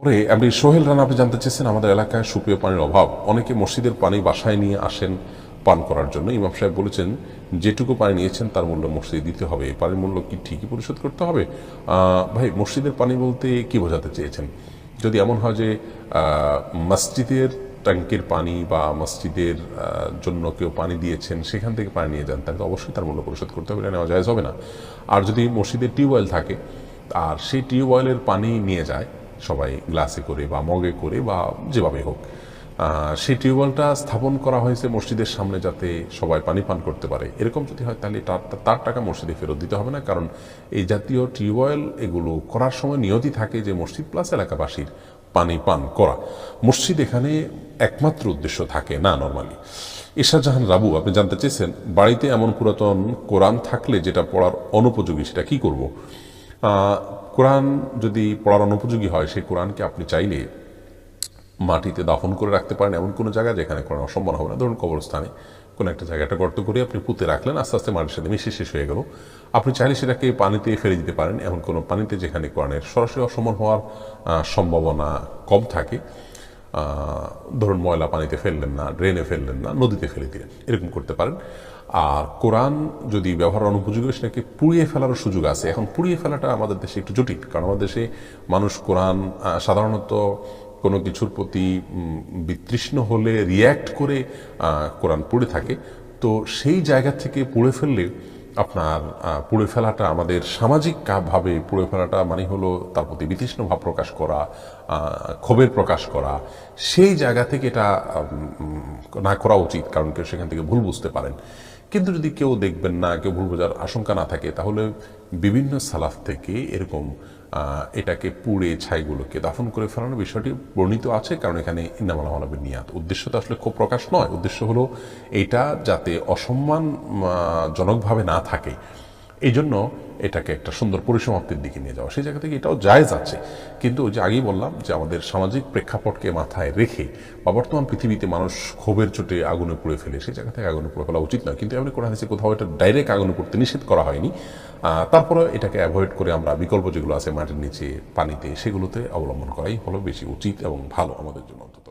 পরে আপনি সোহেল রানা, আপনি জানতে চেয়েছেন, আমাদের এলাকায় সুপ্রিয় পানির অভাব। অনেকে মসজিদের পানি বাসায় নিয়ে আসেন পান করার জন্য। ইমাম সাহেব বলেছেন, যেটুকু পানি নিয়েছেন, তার মূল্য মসজিদে দিতে হবে। এই পানির মূল্য কি ঠিকই পরিশোধ করতে হবে? ভাই, মসজিদের পানি বলতে কি বোঝাতে চেয়েছেন? যদি এমন হয় যে মসজিদের ট্যাঙ্কের পানি বা মসজিদের জন্য কেউ পানি দিয়েছেন, সেখান থেকে পানি নিয়ে যান, তাহলে অবশ্যই তার মূল্য পরিশোধ করতে হবে নেওয়া যায় হবে না। আর যদি মসজিদের টিউবওয়েল থাকে, আর সেই টিউবওয়েলের পানি নিয়ে যায় সবাই গ্লাসে করে বা মগে করে বা যেভাবে হোক। সেই টিউবওয়েলটা স্থাপন করা হয়েছে মসজিদের সামনে যাতে সবাই পানি পান করতে পারে। এরকম যদি হয় তাহলে তার টাকা মসজিদে ফেরত দিতে হবে না, কারণ এই জাতীয় টিউবওয়েল এগুলো করার সময় নিয়তি থাকে যে মসজিদ প্লাস এলাকাবাসীর পানি পান করা। মসজিদ এখানে একমাত্র উদ্দেশ্য থাকে না নর্মালি ঈশা জাহান রাবু, আপনি জানতে চেয়েছেন, বাড়িতে এমন পুরাতন কোরআন থাকলে যেটা পড়ার অনুপযোগী সেটা কি করব? কোরআন যদি পড়ার অনুপযোগী হয়, সেই কোরআনকে আপনি চাইলে মাটিতে দাফন করে রাখতে পারেন এমন কোনো জায়গায় যেখানে কোরআন অসম্মান হবে না। ধরুন কবরস্থানে কোনো একটা জায়গাটা গর্ত করে আপনি পুঁতে রাখলেন, আস্তে আস্তে মাটির সাথে মিশে শেষ হয়ে গেল। আপনি চাইলে সেটাকে পানিতে ফেলে দিতে পারেন, এমন কোনো পানিতে যেখানে কোরআনের সরাসরি অসম্মান হওয়ার সম্ভাবনা কম থাকে। ধরুন ময়লা পানিতে ফেললেন না ড্রেনে ফেললেন না, নদীতে ফেলে দিলেন, এরকম করতে পারেন। আর কোরআন যদি ব্যবহার অনুপযোগী সেটাকে পুড়িয়ে ফেলারও সুযোগ আছে। এখন পুড়িয়ে ফেলাটা আমাদের দেশে একটু জটিল, কারণ আমাদের দেশে মানুষ কোরআন সাধারণত কোনো কিছুর প্রতি বিতৃষ্ণ হলে রিয়্যাক্ট করে কোরআন পড়ে থাকে। তো সেই জায়গা থেকে পড়ে ফেললে আপনার পুড়ে ফেলাটা, আমাদের সামাজিকভাবে ভাবে পুড়ে ফেলাটা মানে হলো তার প্রতি বিতৃষ্ণ ভাব প্রকাশ করা ক্ষোভের প্রকাশ করা, সেই জায়গা থেকে এটা না করা উচিত, কারণ কেউ সেখান থেকে ভুল বুঝতে পারেন। কিন্তু যদি কেউ দেখবেন না, কেউ ভুল বোঝার আশঙ্কা না থাকে, তাহলে বিভিন্ন সালাফ থেকে এরকম এটাকে পুড়ে ছাইগুলোকে দাফন করে ফেলানোর বিষয়টি বর্ণিত আছে, কারণ এখানে ইন্নামাল মানবের নিয়াত উদ্দেশ্য তো আসলে খুব প্রকাশ নয়। উদ্দেশ্য হলো এটা যাতে অসম্মান জনকভাবে না থাকে। এই জন্য এটাকে একটা সুন্দর পরিসমাপ্তির দিকে নিয়ে যাওয়া। সেই জায়গা থেকে এটাও জায়েজ আছে। কিন্তু যে আগেই বললাম যে আমাদের সামাজিক প্রেক্ষাপটকে মাথায় রেখে বা বর্তমান পৃথিবীতে মানুষ ক্ষোভের চোটে আগুনে পুড়ে ফেলে, সেই জায়গা থেকে আগুনে পুড়ে ফেলা উচিত নয়। কিন্তু এমনি কোরআন হাদিসে কোথাও এটা ডাইরেক্ট আগুনে পুড়তে নিষেধ করা হয়নি। তারপরে এটাকে অ্যাভয়েড করে আমরা বিকল্প যেগুলো আছে মাটির নিচে পানিতে সেগুলোতে অবলম্বন করাই হলো বেশি উচিত এবং ভালো আমাদের জন্য অন্তত।